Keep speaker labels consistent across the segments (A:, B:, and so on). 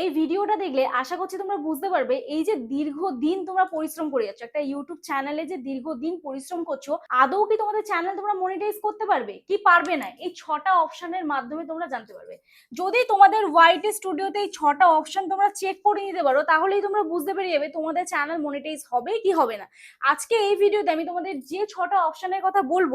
A: এই ভিডিওটা দেখলে আশা করছি তোমরা বুঝতে পারবে, এই যে দীর্ঘ দিন তোমরা পরিশ্রম করে যাচ্ছ, একটা ইউটিউব চ্যানেলে যে দীর্ঘদিন পরিশ্রম করছ, আদৌ কি তোমাদের চ্যানেল তোমরা মনিটাইজ করতে পারবে? কি পারবে না? এই ছটা অপশনের মাধ্যমে তোমরা জানতে পারবে। যদি তোমাদের ওয়াইটি স্টুডিওতে এই ছটা অপশন তোমরা চেক করে নিতে পারো, তাহলেই তোমরা বুঝতে পেরে যাবে তোমাদের চ্যানেল মনিটাইজ হবে কি হবে না। আজকে এই ভিডিওতে আমি তোমাদের যে ছটা অপশনের কথা বলব,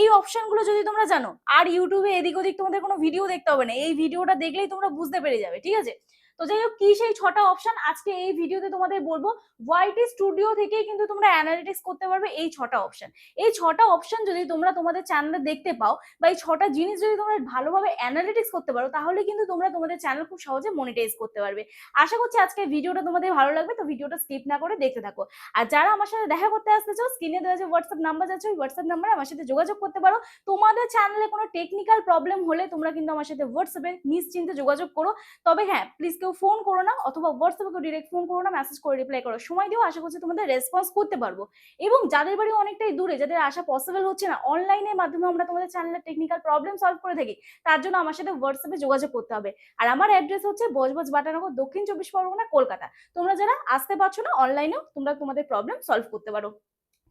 A: এই অপশনগুলো যদি তোমরা জানো, আর ইউটিউবে এদিক ওদিক তোমাদের কোনো ভিডিও দেখতে হবে না, এই ভিডিওটা দেখলেই তোমরা বুঝতে পেরে যাবে, ঠিক আছে? তো যাই হোক কি সেই ছটা অপশন আজকে এই ভিডিওতে তোমাদের বলব? ওয়াইটি স্টুডিও থেকেই কিন্তু তোমরা অ্যানালিটিক্স করতে পারবে এই ছটা অপশন এই ছটা অপশন যদি তোমরা তোমাদের চ্যানেলে দেখতে পাও বা এই ছটা জিনিস যদি তোমরা ভালোভাবে অ্যানালিটিক্স করতে পারো, তাহলে কিন্তু তোমরা তোমাদের চ্যানেল খুব সহজে মনিটাইজ করতে পারবে। আশা করছি আজকে ভিডিওটা তোমাদের ভালো লাগবে, তো ভিডিওটা স্কিপ না করে দেখতে থাকো। আর যারা আমার সাথে দেখা করতে আসতে চাও স্ক্রিনে দেওয়া যে হোয়াটসঅ্যাপ নাম্বার যাচ্ছে ওই হোয়াটসঅ্যাপ নাম্বারে আমার সাথে যোগাযোগ করতে পারো। তোমাদের চ্যানেলে কোনো টেকনিক্যাল প্রবলেম হলে তোমরা কিন্তু আমার সাথে হোয়াটসঅ্যাপে নিশ্চিন্তে যোগাযোগ করো। তবে হ্যাঁ প্লিজ কেউ ফোন করো না অথবা হোয়াটসঅ্যাপে কেউ ডিরেক্ট ফোন করো না মেসেজ করে রিপ্লাই করো। সময় দিও আশা করছি তোমাদের রেসপন্স করতে পারব। এবং যাদের বাড়ি অনেকটাই দূরে, যাদের আসা পসিবল হচ্ছে না অনলাইনের মাধ্যমে আমরা তোমাদের চ্যানেলের টেকনিক্যাল প্রবলেম সলভ করে থাকি, তার জন্য আমার সাথে হোয়াটসঅ্যাপে যোগাযোগ করতে হবে। আর আমার অ্যাড্রেস হচ্ছে বজবজ বাটানগর, দক্ষিণ চব্বিশ পরগনা, কলকাতা। তোমরা যারা আসতে পারছ না অনলাইনেও তোমরা তোমাদের প্রবলেম সলভ করতে পারো।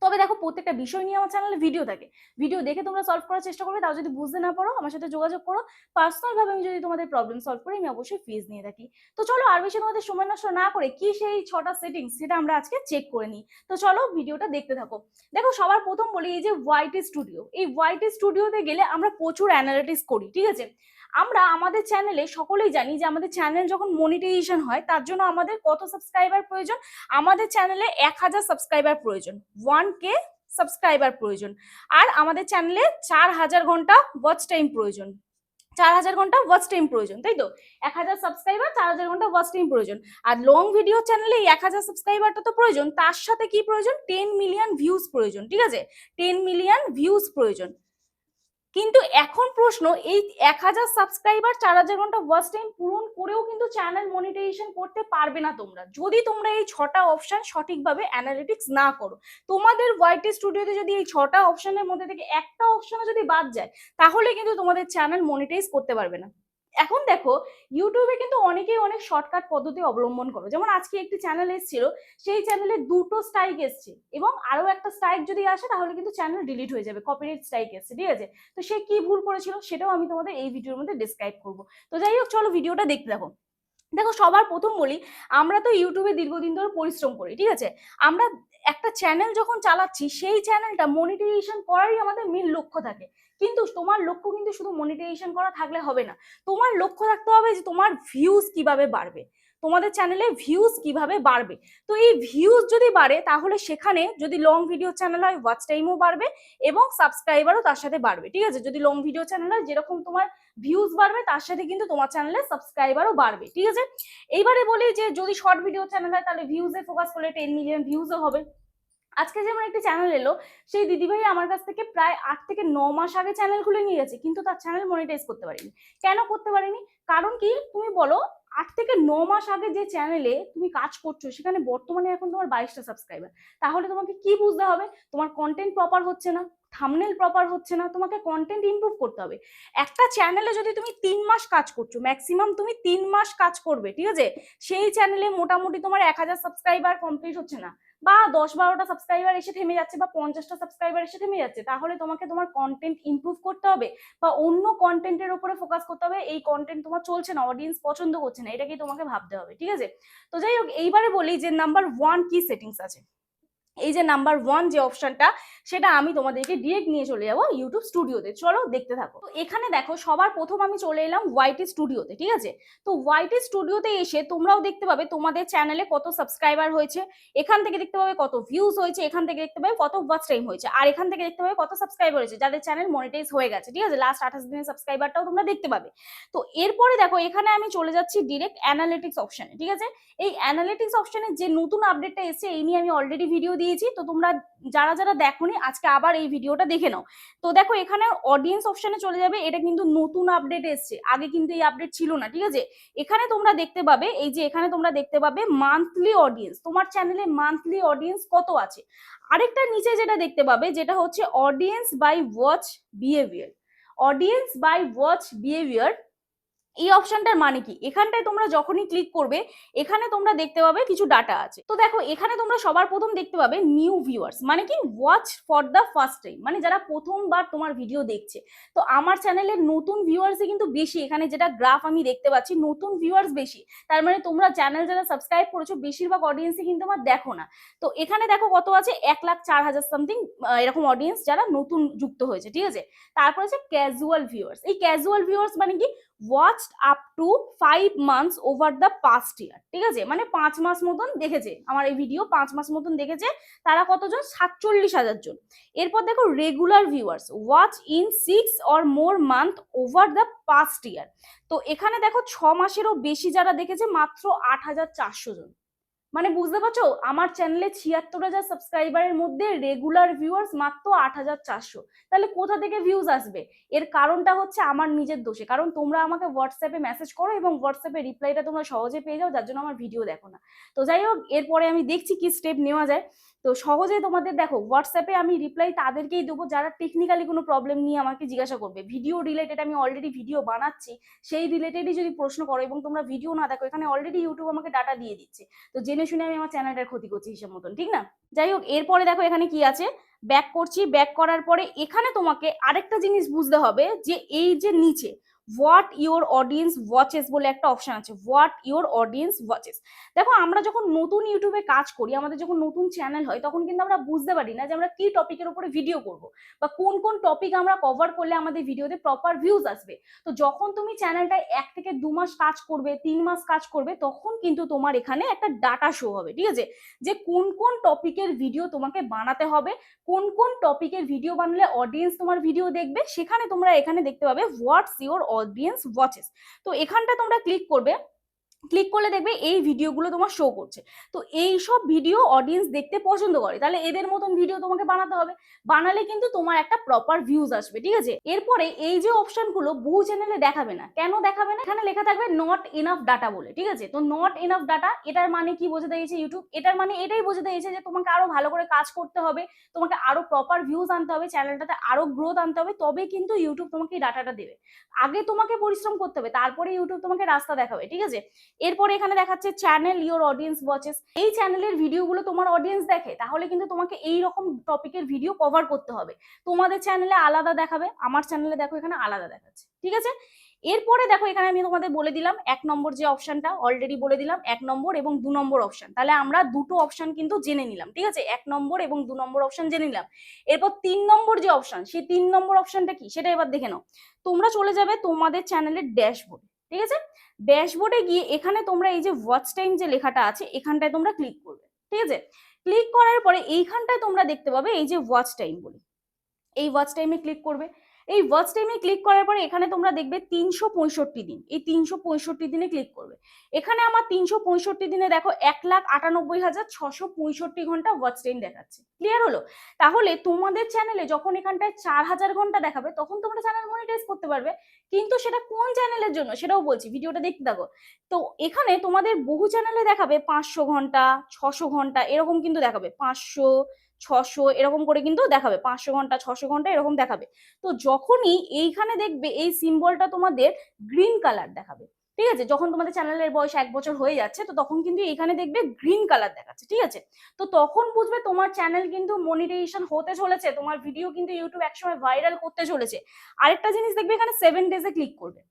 A: তবে দেখো প্রত্যেকটা বিষয় নিয়ে আমার চ্যানেলে ভিডিও থাকে। ভিডিও দেখে তোমরা সলভ করার চেষ্টা করবে, তাও যদি বুঝতে না পারো, আমার সাথে যোগাযোগ করো। পার্সোনাল ভাবে আমি যদি তোমাদের প্রবলেম সলভ করি, আমি অবশ্যই ফিজ নিয়ে থাকি। তো চলো আর বেশি তোমাদের সময় নষ্ট না করে, কি সেই ছটা সেটিংস সেটা আমরা আজকে চেক করে নিই। তো চলো ভিডিওটা দেখতে থাকো। দেখো সবার প্রথম বলি এই যে ওয়াইটি স্টুডিও এই ওয়াইটি স্টুডিওতে গেলে আমরা প্রচুর অ্যানালিটিক্স করি, ঠিক আছে? আমরা আমাদের চ্যানেলে সকলেই জানি যে আমাদের চ্যানেল যখন মনিটাইজেশন হয়, তার জন্য আমাদের কত সাবস্ক্রাইবার প্রয়োজন? আমাদের চ্যানেলে এক হাজার সাবস্ক্রাইবার প্রয়োজন। ওয়ান কে সাবস্ক্রাইবার প্রয়োজন। আর আমাদের চ্যানেলে চার হাজার ঘণ্টা ওয়াচ টাইম প্রয়োজন। চার হাজার ঘণ্টা ওয়াচ টাইম প্রয়োজন, তাই তো? এক হাজার সাবস্ক্রাইবার চার হাজার ঘণ্টা ওয়াচ টাইম প্রয়োজন। আর লং ভিডিও চ্যানেলে এক হাজার সাবস্ক্রাইবারটা তো প্রয়োজন, তার সাথে কি প্রয়োজন? টেন মিলিয়ন ভিউজ প্রয়োজন, ঠিক আছে? টেন মিলিয়ন ভিউজ প্রয়োজন। কিন্তু এখন প্রশ্ন, এই এক হাজার সাবস্ক্রাইবার চার হাজার ঘণ্টা ওয়াচ টাইম পূরণ করেও কিন্তু চ্যানেল মনিটাইজেশন করতে পারবে না তোমরা। যদি তোমরা এই ছটা অপশান সঠিকভাবে অ্যানালিটিক্স না করো, তোমাদের ওয়াইটি স্টুডিওতে যদি এই ছটা অপশানের মধ্যে থেকে একটা অপশানও যদি বাদ যায়, তাহলে কিন্তু তোমাদের চ্যানেল মনিটাইজ করতে পারবে না। এখন দেখো ইউটিউবে কিন্তু অনেকেই অনেক শর্টকাট পদ্ধতি অবলম্বন করো। যেমন আজকে একটি চ্যানেল এসেছিল, সেই চ্যানেলে দুটো স্ট্রাইক এসছে এবং আরও একটা স্ট্রাইক যদি আসে, তাহলে কিন্তু চ্যানেল ডিলিট হয়ে যাবে কপিরাইট স্ট্রাইক এসছে, ঠিক আছে? তো সে কি ভুল করেছিল, সেটাও আমি তোমাদের এই ভিডিওর মধ্যে ডিসক্রাইব করব। তো যাই হোক, চলো ভিডিওটা দেখতে দেখো দেখো, সবার প্রথম বলি, আমরা তো ইউটিউবে দীর্ঘদিন ধরে পরিশ্রম করি, ঠিক আছে? আমরা একটা চ্যানেল যখন চালাচ্ছি, সেই চ্যানেলটা মনিটাইজেশন করারই আমাদের মেন লক্ষ্য থাকে। কিন্তু তোমার লক্ষ্য কিন্তু শুধু মনিটাইজেশন করা থাকলে হবে না। তোমার লক্ষ্য থাকতে হবে যে তোমার ভিউজ কীভাবে বাড়বে। তোমাদের চ্যানেলে ভিউজ কীভাবে বাড়বে। তো এই ভিউজ যদি বাড়ে, তাহলে সেখানে যদি লং ভিডিও চ্যানেল হয় ওয়াচ টাইমও বাড়বে এবং সাবস্ক্রাইবারও তার সাথে বাড়বে, ঠিক আছে? যদি লং ভিডিও চ্যানেল হয়, যেরকম তোমার ভিউজ বাড়বে, তার সাথে কিন্তু তোমার চ্যানেলে সাবস্ক্রাইবারও বাড়বে, ঠিক আছে? এইবারে বলি যে যদি শর্ট ভিডিও চ্যানেল হয়, তাহলে ভিউজে ফোকাস করলে টেন মিলিয়ন ভিউজও হবে। আজকে যেমন একটি চ্যানেল এলো, সেই দিদিভাই আমার কাছ থেকে প্রায় আট থেকে ন মাস আগে চ্যানেল খুলে নিয়ে গেছে কিন্তু তার চ্যানেল মনিটাইজ করতে পারেনি। কেন করতে পারিনি? কারণ কি? তুমি বলো, আট থেকে ন মাস আগে যে চ্যানেলে তুমি কাজ করছ, সেখানে বর্তমানে এখন তোমার বাইশটা সাবস্ক্রাইবার তাহলে তোমাকে কি বুঝতে হবে? তোমার কন্টেন্ট প্রপার হচ্ছে না থামনেল প্রপার হচ্ছে না, তোমাকে কন্টেন্ট ইমপ্রুভ করতে হবে। একটা চ্যানেলে যদি তুমি তিন মাস কাজ করছ ম্যাক্সিমাম তুমি তিন মাস কাজ করবে, ঠিক আছে? সেই চ্যানেলে মোটামুটি তোমার এক হাজার সাবস্ক্রাইবার কমপ্লিট হচ্ছে না। বা দশ বারোটা সাবস্ক্রাইবার এসে থেমে যাচ্ছে বা পঞ্চাশটা সাবস্ক্রাইবার এসে থেমে যাচ্ছে, তাহলে তোমাকে তোমার কন্টেন্ট ইম্প্রুভ করতে হবে বা অন্য কন্টেন্টের উপরে ফোকাস করতে হবে, এই কন্টেন্ট তোমার চলছে না অডিয়েন্স পছন্দ করছে না এটাকেই তোমাকে ভাবতে হবে, ঠিক আছে? তো যাই হোক, এইবারে বলি যে নাম্বার ওয়ান কি সেটিংস আছে। এই যে নাম্বার ওয়ান যে অপশনটা সেটা আমি তোমাদেরকে ডিরেক্ট নিয়ে চলে যাব ইউটিউব স্টুডিওতে চলো দেখতে থাকো। তো এখানে দেখো, সবার প্রথম আমি চলে এলাম ওয়াইটি স্টুডিওতে ঠিক আছে? তো ওয়াইটি স্টুডিওতে এসে তোমরাও দেখতে পাবে তোমাদের চ্যানেলে কত সাবস্ক্রাইবার হয়েছে, এখান থেকে দেখতে পাবে কত ভিউজ হয়েছে, এখান থেকে দেখতে পাবে কত ওয়াচ টাইম হয়েছে, আর এখান থেকে দেখতে পাবে কত সাবস্ক্রাইবার হয়েছে, যাদের চ্যানেল মনিটাইজ হয়ে গেছে, ঠিক আছে? লাস্ট আঠাশ দিনের সাবস্ক্রাইবারটাও তোমরা দেখতে পাবে। তো এরপরে দেখো, এখানে আমি চলে যাচ্ছি ডিরেক্ট অ্যানালিটিক্স অপশানে ঠিক আছে? এই অ্যানালিটিক্স অপশনে যে নতুন আপডেটটা এসেছে, এই নিয়ে আমি অলরেডি ভিডিও দিয়েছি। তো তোমরা যারা যারা দেখোনি, আজকে আবার এই ভিডিওটা দেখে নাও। তো দেখো, এখানে অডিয়েন্স অপশনে চলে যাবে। এটা কিন্তু নতুন আপডেট এসছে। আগে কিন্তু এই আপডেট ছিল না, ঠিক আছে? এখানে তোমরা দেখতে পাবে, এই যে এখানে তোমরা দেখতে পাবে মান্থলি অডিয়েন্স তোমার চ্যানেলে মান্থলি অডিয়েন্স কত আছে? আরেকটা নিচে যেটা দেখতে পাবে, যেটা হচ্ছে audience by watch behaviour audience by watch behaviour এই অপশনটার মানে কি? এখানটায় তোমরা যখনই ক্লিক করবে, এখানে তোমরা দেখতে পাবে কিছু ডাটা আছে। তো দেখো, এখানে তোমরা সবার প্রথম দেখতে পাবে নিউ ভিউয়ার্স মানে কি? Watch for the first time মানে যারা প্রথমবার তোমার ভিডিও দেখছে। তো আমার চ্যানেলের নতুন ভিউয়ার্সই কিন্তু বেশি, এখানে যেটা গ্রাফ আমি দেখতে পাচ্ছি, নতুন ভিউয়ার্স বেশি। তার মানে তোমরা চ্যানেল যারা সাবস্ক্রাইব করেছ, বেশিরভাগ অডিয়েন্সই কিন্তু আমার দেখো না। তো এখানে দেখো কত আছে? এক লাখ চার হাজার সামথিং এরকম অডিয়েন্স যারা নতুন যুক্ত হয়েছে, ঠিক আছে? তারপর আছে ক্যাজুয়াল ভিউয়ার্স এই ক্যাজুয়াল ভিউয়ার্স মানে কি? Watched up to five months over the past year ঠিক আছে? মানে পাঁচ মাস মতন দেখেছে। আমার এই ভিডিও পাঁচ মাস মতন দেখেছে। তারা কতজন? সাতচল্লিশ হাজার জন। এরপর দেখো regular viewers watch in six or more month over the past year তো এখানে দেখো ছ মাসেরও বেশি যারা দেখেছে, মাত্র আট হাজার চারশো জন। মানে বুঝতে পারছ? আমার চ্যানেলে ছিয়াত্তর হাজার সাবস্ক্রাইবারের মধ্যে রেগুলার ভিউয়ার্স মাত্র আট হাজার চারশো। তাহলে কোথা থেকে ভিউজ আসবে? এর কারণটা হচ্ছে আমার নিজের দোষে। কারণ তোমরা আমাকে হোয়াটসঅ্যাপে মেসেজ করো এবং হোয়াটসঅ্যাপে রিপ্লাইটা তোমরা সহজে পেয়ে যাও, যার জন্য আমার ভিডিও দেখো না। তো যাই হোক, এরপরে আমি দেখছি কি স্টেপ নেওয়া যায়। তো সহজে তোমাদের দেখো হোয়াটসঅ্যাপে আমি রিপ্লাই তাদেরকেই দেবো যারা টেকনিক্যালি কোনো প্রবলেম নিয়ে আমাকে জিজ্ঞাসা করবে। ভিডিও রিলেটেড আমি অলরেডি ভিডিও বানাচ্ছি, সেই রিলেটেডই যদি প্রশ্ন করো এবং তোমরা ভিডিও না দেখো, এখানে অলরেডি ইউটিউব আমাকে ডাটা দিয়ে দিচ্ছে। তো জেনে শুনে আমি আমার চ্যানেলটার ক্ষতি করছি হিসেব মতন, ঠিক না? যাই হোক, এরপরে দেখো এখানে কি আছে? ব্যাক করছি ব্যাক করার পরে এখানে তোমাকে আরেকটা জিনিস বুঝতে হবে যে এই যে নিচে হোয়াট ইওর অডিয়েন্স ওয়াচেস বলে একটা অপশন আছে হোয়াট ইওর অডিয়েন্স ওয়াচেস দেখো, আমরা যখন নতুন ইউটিউবে কাজ করি, আমাদের যখন নতুন চ্যানেল হয়, তখন কিন্তু আমরা বুঝতে পারি না যে আমরা কি টপিকের উপরে ভিডিও করব, বা কোন কোন টপিক আমরা কভার করলে আমাদের ভিডিওতে প্রপার ভিউজ আসবে। তো যখন তুমি চ্যানেলটায় এক থেকে দু মাস কাজ করবে, তিন মাস কাজ করবে, তখন কিন্তু তোমার এখানে একটা ডাটা শো হবে, ঠিক আছে? যে কোন কোন টপিকের ভিডিও তোমাকে বানাতে হবে, কোন কোন টপিকের ভিডিও বানালে অডিয়েন্স তোমার ভিডিও দেখবে, সেখানে তোমরা এখানে দেখতে পাবে হোয়াটস ইওর অডিয়েন্স ওয়াচেস তো এখানটা তোমরা ক্লিক করবে ক্লিক করলে দেখবে এই ভিডিওগুলো তোমার শো করছে। তো এই সব ভিডিও অডিয়েন্স দেখতে পছন্দ করে। তাহলে এদের মতন ভিডিও তোমাকে বানাতে হবে। বানালে কিন্তু তোমার একটা প্রপার ভিউজ আসবে, ঠিক আছে? এরপরে এই যে অপশনগুলো বহু চ্যানেলে দেখাবে না। কেন দেখাবে না? এখানে লেখা থাকবে নট ইনাফ ডাটা বলে, ঠিক আছে? তো নট ইনাফ ডাটা এটার মানে কি বোঝাতে দিয়েছে ইউটিউব এটার মানে এটাই বোঝাতে দিয়েছে যে তোমাকে আরও ভালো করে কাজ করতে হবে, তোমাকে আরও প্রপার ভিউজ আনতে হবে চ্যানেলটাতে আরও গ্রোথ আনতে হবে তবে কিন্তু ইউটিউব তোমাকে এই ডাটাটা দেবে। আগে তোমাকে পরিশ্রম করতে হবে, তারপরে ইউটিউব তোমাকে রাস্তা দেখাবে, ঠিক আছে? এরপরে এখানে দেখাচ্ছে চ্যানেল ইওর অডিয়েন্স ওয়াচেস এই চ্যানেলের ভিডিওগুলো তোমার অডিয়েন্স দেখে, তাহলে কিন্তু তোমাকে এই রকম টপিকের ভিডিও কভার করতে হবে। তোমাদের চ্যানেলে আলাদা দেখাবে, আমার চ্যানেলে দেখো এখানে আলাদা দেখাচ্ছে, ঠিক আছে? এরপরে দেখো এখানে আমি তোমাদের বলে দিলাম, এক নম্বর যে অপশনটা অলরেডি বলে দিলাম, এক নম্বর এবং দু নম্বর অপশন তাহলে আমরা দুটো অপশন কিন্তু জেনে নিলাম, ঠিক আছে? এক নম্বর এবং দু নম্বর অপশন জেনে নিলাম। এরপর তিন নম্বর যে অপশন সেই তিন নম্বর অপশনটা কি? সেটা এবার দেখে নাও। তোমরা চলে যাবে তোমাদের চ্যানেলের ড্যাশবোর্ড ঠিক আছে? ড্যাশবোর্ডে গিয়ে এখানে তোমরা এই যে ওয়াচ টাইম যে লেখাটা আছে, এখানটায় তোমরা ক্লিক করবে। ঠিক আছে? ক্লিক করার পরে এইখানটায় তোমরা দেখতে পাবে এই যে ওয়াচ টাইম বলে। এই ওয়াচ টাইমে ক্লিক করবে। এই ওয়াচ টাইমে ক্লিক করার পরে এখানে তোমরা দেখবে তিনশো পঁয়ষট্টি দিন। এই তিনশো পঁয়ষট্টি দিনে ক্লিক করবে। এখানে আমার তিনশো পঁয়ষট্টি দিনে দেখো এক লাখ আটানব্বই হাজার ছশো পঁয়ষট্টি ঘণ্টা ওয়াচ টাইম দেখাচ্ছে। ক্লিয়ার হলো? তাহলে তোমাদের চ্যানেলে যখন এখানটায় চার হাজার ঘণ্টা দেখাবে, তখন তোমরা চ্যানেল মনিটাইজ করতে পারবে। কিন্তু সেটা কোন চ্যানেলের জন্য? সেটাও বলছি, ভিডিওটা দেখতে থাকো। তো এখানে তোমাদের বহু চ্যানেলে দেখাবে পাঁচশো ঘণ্টা, ছশো ঘণ্টা, এরকম কিন্তু দেখাবে। পাঁচশো ছশো এরকম করে কিন্তু দেখাবে, পাঁচশো ঘণ্টা, ছশো ঘণ্টা এরকম দেখাবে। তো যখনই এইখানে দেখবে এই সিম্বলটা তোমাদের গ্রিন কালার দেখাবে, ঠিক আছে? যখন তোমাদের চ্যানেলের বয়স এক বছর হয়ে যাচ্ছে, তো তখন কিন্তু এখানে দেখবে গ্রিন কালার দেখাচ্ছে, ঠিক আছে? তো তখন বুঝবে তোমার চ্যানেল কিন্তু মনিটাইজেশন হতে চলেছে, তোমার ভিডিও কিন্তু ইউটিউব একসময় ভাইরাল করতে চলেছে। আরেকটা জিনিস দেখবে এখানে সেভেন ডেজে ক্লিক করবে।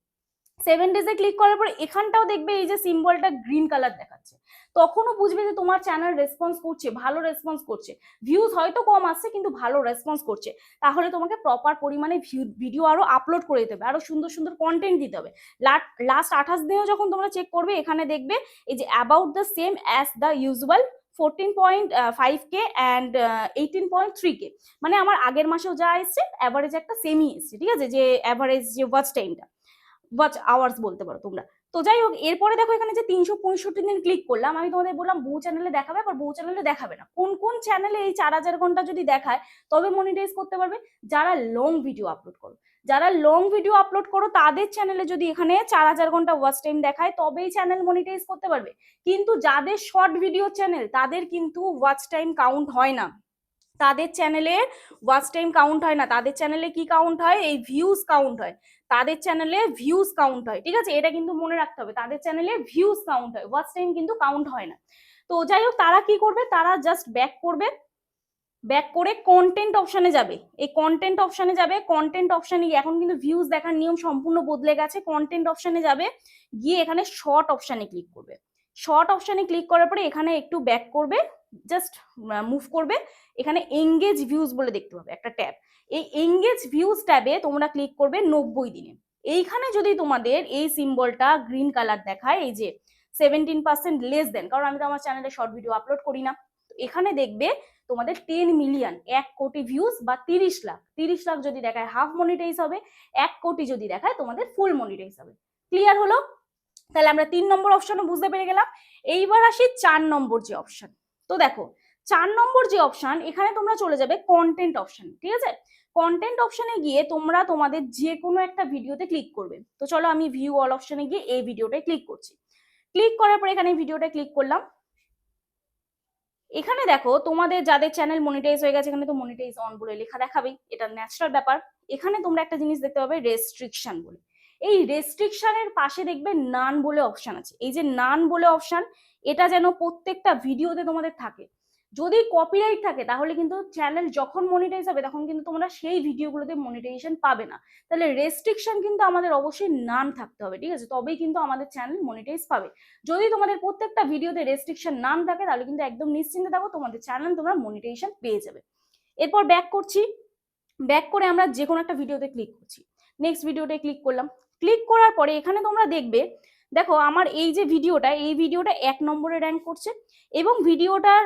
A: সেভেন ডেজে ক্লিক করার পর এখানটাও দেখবে এই যে সিম্বলটা গ্রিন কালার দেখাচ্ছে। তখনও বুঝবে যে তোমার চ্যানেল রেসপন্স করছে, ভালো রেসপন্স করছে। ভিউজ হয়তো কম আসছে, কিন্তু ভালো রেসপন্স করছে। তাহলে তোমাকে প্রপার পরিমাণে ভিডিও আরও আপলোড করে দিতে হবে আরও সুন্দর সুন্দর কন্টেন্ট দিতে হবে। লাস্ট আঠাশ দিনেও যখন তোমরা চেক করবে, এখানে দেখবে এই যে about the same as the usual fourteen point five K and eighteen point three K মানে আমার আগের মাসেও যা এসছে অ্যাভারেজ একটা সেমই এসছে, ঠিক আছে? যে অ্যাভারেজ যে ওয়াচ টাইমটা ওয়াচ আওয়ার্স বলতে পারো তোমরা। তো যাই হোক এরপরে দেখো এখানে যে তিনশো পঁয়ষট্টি দিন ক্লিক করলাম, আমি তোমাদের বললাম বহু চ্যানেলে দেখাবে, আবার বহু চ্যানেলে দেখাবে না। কোন কোন চ্যানেলে এই চার হাজার ঘণ্টা যদি দেখায়, তবে মনিটাইজ করতে পারবে। যারা লং ভিডিও আপলোড করো, যারা লং ভিডিও আপলোড করো, তাদের চ্যানেলে যদি এখানে চার হাজার ঘণ্টা ওয়াচ টাইম দেখায়, তবেই চ্যানেল মনিটাইজ করতে পারবে। কিন্তু যাদের শর্ট ভিডিও চ্যানেল তাদের কিন্তু ওয়াচ টাইম কাউন্ট হয় না। তাদের চ্যানেলে ওয়াচ টাইম কাউন্ট হয় না। তাদের চ্যানেলে কি কাউন্ট হয়? এই ভিউজ কাউন্ট হয়। তাদের চ্যানেলে ভিউজ কাউন্ট হয়, ঠিক আছে? এটা কিন্তু মনে রাখতে হবে, তাদের চ্যানেলে ভিউজ কাউন্ট হয় ওয়াচ টাইম কিন্তু কাউন্ট হয় না। তো যাই হোক, তারা কি করবে? তারা জাস্ট ব্যাক করবে ব্যাক করে কন্টেন্ট অপশানে যাবে। এই কন্টেন্ট অপশানে যাবে কন্টেন্ট অপশানে গিয়ে এখন কিন্তু ভিউজ দেখার নিয়ম সম্পূর্ণ বদলে গেছে কন্টেন্ট অপশানে যাবে, গিয়ে এখানে শর্ট অপশানে ক্লিক করবে। শর্ট অপশানে ক্লিক করার পরে এখানে একটু ব্যাক করবে জাস্ট মুভ করবে, এখানে এঙ্গেজ ভিউজ বলে দেখতে পাবে, একটা ট্যাব। এই এঙ্গেজ ভিউজ ট্যাবে তোমরা ক্লিক করবে নব্বই দিনে। এইখানে যদি তোমাদের এই সিম্বলটা গ্রিন কালার দেখায়, এই যে সেভেন্টিন পার্সেন্ট লেস দেন কারণ আমি তো আমার চ্যানেলে শর্ট ভিডিও আপলোড করি না। এখানে দেখবে তোমাদের টেন মিলিয়ন এক কোটি ভিউজ বা তিরিশ লাখ। তিরিশ লাখ যদি দেখায় হাফ মনিটাইজ হবে, এক কোটি যদি দেখায়, তোমাদের ফুল মনিটাইজ হবে। ক্লিয়ার হলো? তাহলে আমরা তিন নম্বর অপশনও বুঝতে পেরে গেলাম। এইবার আসি চার নম্বর যে অপশন তো দেখো চার নম্বর যে অপশন এখানে তোমরা চলে যাবে কন্টেন্ট অপশন ঠিক আছে? কন্টেন্ট অপশনে গিয়ে তোমরা তোমাদের যে কোনো একটা ভিডিওতে ক্লিক করবে। তো চলো আমি ভিউ অল অপশনে গিয়ে এই ভিডিওটায় ক্লিক করছি। ক্লিক করার পরে এখানে ভিডিওটা ক্লিক করলাম। এখানে দেখো, তোমাদের যাদের চ্যানেল মনিটাইজ হয়ে গেছে, এখানে তো মনিটাইজ অন বলে লেখা দেখাবেই, এটা ন্যাচারাল ব্যাপার। এখানে তোমরা একটা জিনিস দেখতে পাবে রেস্ট্রিকশন বলে। এই রেস্ট্রিকশনের পাশে দেখবে নান বলে অপশন আছে। এই যে নান বলে অপশন এটা যেন প্রত্যেকটা ভিডিওতে তোমাদের থাকে। যদি কপিরাইট থাকে, তাহলে কিন্তু চ্যানেল যখন মনিটাইজ হবে, তখন কিন্তু তোমরা সেই ভিডিওগুলোতে মনিটাইজেশন পাবে না। তাহলে রেস্ট্রিকশন কিন্তু আমাদের অবশ্যই নান থাকতে হবে, ঠিক আছে? তবেই কিন্তু আমাদের চ্যানেল মনিটাইজ পাবে। যদি তোমাদের প্রত্যেকটা ভিডিওতে রেস্ট্রিকশন নাম থাকে, তাহলে কিন্তু একদম নিশ্চিন্তে থাকো, তোমাদের চ্যানেল তোমরা মনিটাইজেশন পেয়ে যাবে। এরপর ব্যাক করছি। ব্যাক করে আমরা যে কোনো একটা ভিডিওতে ক্লিক করছি। নেক্সট ভিডিওতে ক্লিক করলাম। ক্লিক করার পরে এখানে তোমরা দেখবে দেখো আমার এই যে ভিডিওটা, এই ভিডিওটা এক নম্বরে র্যাঙ্ক করছে এবং ভিডিওটার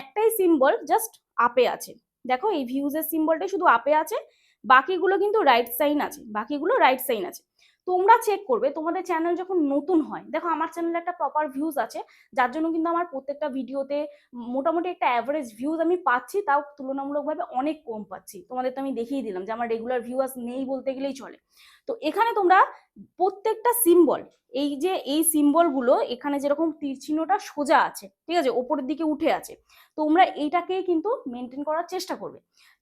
A: একটাই সিম্বল জাস্ট আপে আছে। দেখো এই ভিউজের সিম্বলটাই শুধু আপে আছে, বাকিগুলো কিন্তু রাইট সাইন আছে, বাকিগুলো রাইট সাইন আছে। তোমরা চেক করবে, তোমাদের চ্যানেল যখন নতুন হয়, দেখো আমার চ্যানেলে একটা প্রপার ভিউজ আছে, যার জন্য কিন্তু আমার প্রত্যেকটা ভিডিওতে মোটামুটি একটা অ্যাভারেজ ভিউজ আমি পাচ্ছি, তাও তুলনামূলকভাবে অনেক কম পাচ্ছি। তোমাদের তো আমি দেখিয়ে দিলাম যে আমার রেগুলার ভিউয়ার্স নেই বলতে গেলেই চলে। তো এখানে তোমরা প্রত্যেকটা সিম্বল এই যে এই সিম্বলগুলো এখানে যেরকম তীর চিহ্নটা সোজা আছে, ঠিক আছে, ওপরের দিকে উঠে আছে, তোমরা এইটাকেই কিন্তু মেনটেন করার চেষ্টা করবে।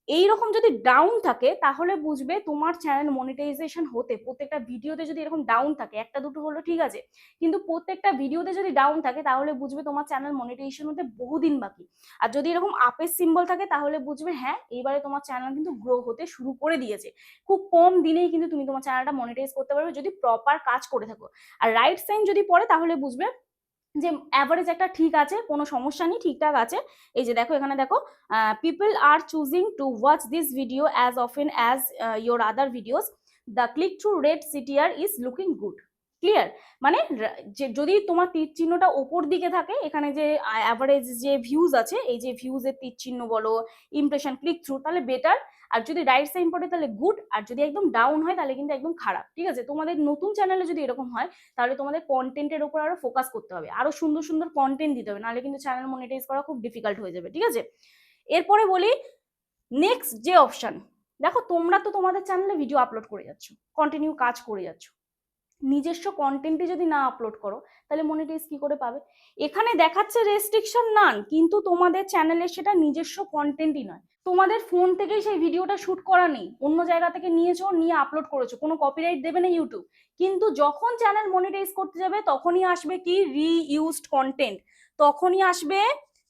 A: এই রকম যদি ডাউন থাকে, তাহলে বুঝবে তোমার চ্যানেল মনিটাইজেশন হতে, প্রত্যেকটা ভিডিওতে যদি এরকম ডাউন থাকে, একটা দুটো হলো ঠিক আছে, কিন্তু প্রত্যেকটা ভিডিওতে যদি ডাউন থাকে, তাহলে বুঝবে তোমার চ্যানেল মনিটাইজেশন হতে বহুদিন বাকি। আর যদি এরকম আপের সিম্বল থাকে, তাহলে বুঝবে হ্যাঁ এইবারে তোমার চ্যানেল কিন্তু গ্রো হতে শুরু করে দিয়েছে। খুব কম দিনেই কিন্তু তুমি তোমার চ্যানেলটা মনিটাইজ করতে পারবে যদি প্রপার কাজ করে থাকো। আর রাইট সাইন যদি পড়ে, তাহলে বুঝবে যে অ্যাভারেজ একটা ঠিক আছে, কোনো সমস্যা নেই, ঠিকঠাক আছে। এই যে দেখো, এখানে দেখো people are choosing to watch this video as often as your other videos the click through rate CTR is looking good clear মানে যদি তোমার তীর চিহ্নটা ওপর দিকে থাকে, এখানে যে অ্যাভারেজ যে ভিউজ আছে, এই যে ভিউজের তীর চিহ্ন বলো ইমপ্রেশন ক্লিক থ্রু তাহলে বেটার আর যদি রাইট সাইন পড়ে তাহলে গুড আর যদি একদম ডাউন হয় তাহলে কিন্তু একদম খারাপ, ঠিক আছে? তোমাদের নতুন চ্যানেলে যদি এরকম হয়, তাহলে তোমাদের কন্টেন্টের উপর আরও ফোকাস করতে হবে। আরও সুন্দর সুন্দর কন্টেন্ট দিতে হবে, নাহলে কিন্তু চ্যানেল মনিটাইজ করা খুব ডিফিকাল্ট হয়ে যাবে, ঠিক আছে? এরপরে বলি নেক্সট যে অপশন দেখো তোমরা তো তোমাদের চ্যানেলে ভিডিও আপলোড করে যাচ্ছ কন্টিনিউ কাজ করে যাচ্ছ। নিজস্ব কন্টেন্টে যদি না আপলোড করো, তাহলে মনিটাইজ কি করে পাবে? এখানে দেখাচ্ছে রেস্ট্রিকশন নান কিন্তু তোমাদের চ্যানেলে সেটা নিজস্ব কন্টেন্টই নয়। তোমাদের ফোন থেকেই সেই ভিডিওটা শ্যুট করা নেই। অন্য জায়গা থেকে নিয়েছো, নিয়ে আপলোড করেছ। কোনো কপিরাইট দেবে না ইউটিউব কিন্তু যখন চ্যানেল মনিটাইজ করতে যাবে, তখনই আসবে কি? রিইউজড কন্টেন্ট তখনই আসবে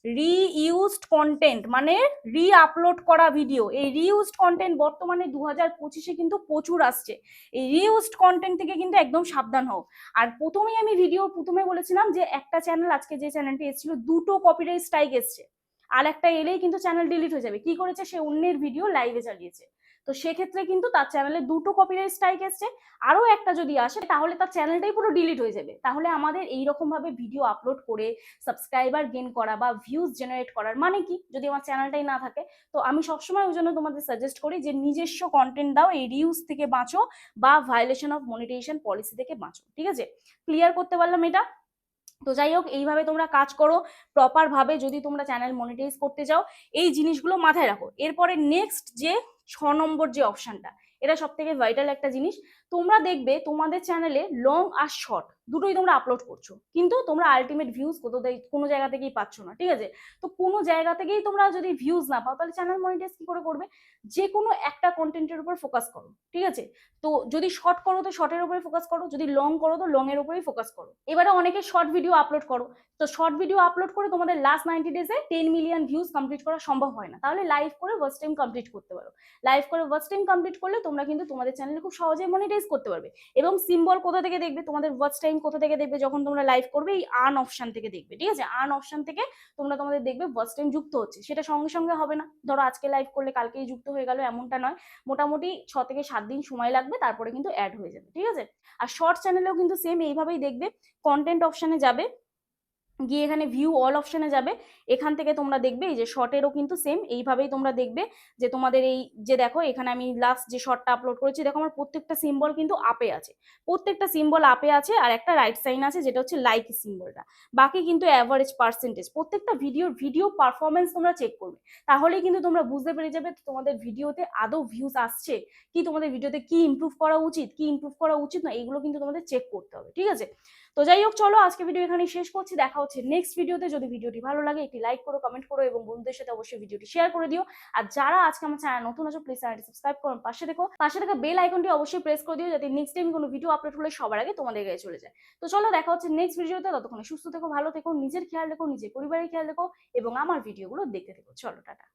A: রিইউজড কন্টেন্ট মানে রি আপলোড করা ভিডিও এই রিইউজড কন্টেন্ট বর্তমানে দু হাজার পঁচিশে কিন্তু প্রচুর আসছে। এই রিইউজড কন্টেন্ট থেকে কিন্তু একদম সাবধান হও। আর প্রথমেই আমি ভিডিও প্রথমে বলেছিলাম যে, একটা চ্যানেল আজকে যে চ্যানেলটি এসেছিল, দুটো কপিরাইট স্ট্রাইক এসছে। আর একটা এলেই কিন্তু চ্যানেল ডিলিট হয়ে যাবে। কি করেছে? সে অন্যের ভিডিও লাইভে চালিয়েছে। তো সেক্ষেত্রে কিন্তু তার চ্যানেলে দুটো কপিরাইট স্ট্রাইক এসছে। আরও একটা যদি আসে, তাহলে তার চ্যানেলটাই পুরো ডিলিট হয়ে যাবে। তাহলে আমাদের এই রকম ভাবে ভিডিও আপলোড করে সাবস্ক্রাইবার গেন করা বা ভিউজ জেনারেট করার মানে কি? যদি আমার চ্যানেলটাই না থাকে, তো আমি সবসময় ওই জন্য তোমাদের সাজেস্ট করি যে নিজস্ব কন্টেন্ট দাও, এই রিউজ থেকে বাঁচো বা ভায়োলেশন অফ মনিটাইজেশন পলিসি থেকে বাঁচো। ঠিক আছে? ক্লিয়ার করতে পারলাম এটা? তো যাই হোক, এইভাবে তোমরা কাজ করো প্রপার ভাবে যদি তোমরা চ্যানেল মনিটাইজ করতে চাও। এই জিনিসগুলো মাথায় রাখো। এরপরে নেক্সট যে ছ নম্বর যে অপশানটা এটা সব থেকে ভাইটাল একটা জিনিস। তোমরা দেখবে তোমাদের চ্যানেলে লং আর শর্ট দুটোই তোমরা আপলোড করছ। কিন্তু তোমরা আলটিমেট ভিউজ কোথাও কোনো জায়গা থেকেই পাচ্ছ না, ঠিক আছে? তো কোনো জায়গা থেকেই তোমরা যদি ভিউজ না পাও, তাহলে চ্যানেল মনিটাইজ কি করে করবে? যে কোনো একটা কন্টেন্টের উপর ফোকাস করো, ঠিক আছে? তো যদি শর্ট করো, তো শর্টের উপরে ফোকাস করো, যদি লং করো, তো লং এর উপরেই ফোকাস করো। এবারে অনেকে শর্ট ভিডিও আপলোড করো। তো শর্ট ভিডিও আপলোড করে তোমাদের লাস্ট নাইনটি ডেজে টেন মিলিয়ন ভিউজ কমপ্লিট করা সম্ভব হয় না। তাহলে লাইভ করে ওয়াচ টাইম কমপ্লিট করতে পারো। লাইভ করে ওয়াচ টাইম কমপ্লিট করলে তোমরা কিন্তু তোমাদের চ্যানেলে খুব সহজে মনিটাইজ করতে পারবে। এবং সিম্বল কোথা থেকে দেখবে? তোমাদের ওয়াচ টাইম কোথা থেকে দেখবে যখন তোমরা লাইভ করবে, এই আর্ন অপশান থেকে দেখবে, ঠিক আছে? আর্ন অপশান থেকে তোমরা তোমাদের দেখবে ফার্স্ট টাইম যুক্ত হচ্ছে। সেটা সঙ্গে সঙ্গে হবে না। ধরো আজকে লাইভ করলে কালকেই যুক্ত হয়ে গেল, এমনটা নয়। মোটামুটি ছ থেকে সাত দিন সময় লাগবে, তারপরে কিন্তু অ্যাড হয়ে যাবে, ঠিক আছে? আর শর্ট চ্যানেলেও কিন্তু সেম এইভাবেই দেখবে। কন্টেন্ট অপশানে যাবে। গিয়ে এখানে ভিউ অল অপশনে যাবে। এখান থেকে তোমরা দেখবে, এই যে শর্টেরও কিন্তু সেম এইভাবেই তোমরা দেখবে যে তোমাদের এই যে দেখো, এখানে আমি লাস্ট যে শর্টটা আপলোড করেছি, দেখো আমার প্রত্যেকটা সিম্বল কিন্তু আপে আছে। প্রত্যেকটা সিম্বল আপে আছে আর একটা রাইট সাইন আছে, যেটা হচ্ছে লাইক সিম্বলটা বাকি কিন্তু অ্যাভারেজ পার্সেন্টেজ প্রত্যেকটা ভিডিওর ভিডিও পারফরমেন্স তোমরা চেক করবে। তাহলেই কিন্তু তোমরা বুঝতে পেরে যাবে তোমাদের ভিডিওতে আদৌ ভিউজ আসছে কি, তোমাদের ভিডিওতে কি ইমপ্রুভ করা উচিত, কি ইমপ্রুভ করা উচিত না, এগুলো কিন্তু তোমাদের চেক করতে হবে, ঠিক আছে? তো যাই হোক, চলো আজকে ভিডিও এখানে শেষ করছি, দেখা হচ্ছে নেক্সট ভিডিওতে যদি ভিডিওটি ভালো লাগে, একটি লাইক করো কমেন্ট করো এবং বন্ধুদের সাথে অবশ্যই ভিডিওটি শেয়ার করে দিও। আর যারা আজকে আমার চ্যানেল নতুন আছো প্লিজ চ্যানেলটি সাবস্ক্রাইব করুন পাশে দেখো পাশে থাকা বেল আইকনটি অবশ্যই প্রেস করে দিও, যাতে নেক্সট টাইম কোনো ভিডিও আপলোড হলে সবার আগে তোমাদের গায়ে চলে যায়। তো চলো দেখা হচ্ছে নেক্সট ভিডিওতে ততক্ষণে সুস্থ থেকো, ভালো থেকো, নিজের খেয়াল রেখো, নিজের পরিবারের খেয়াল রেখো এবং আমার ভিডিওগুলো দেখতে থেকো। চলো, টাটা।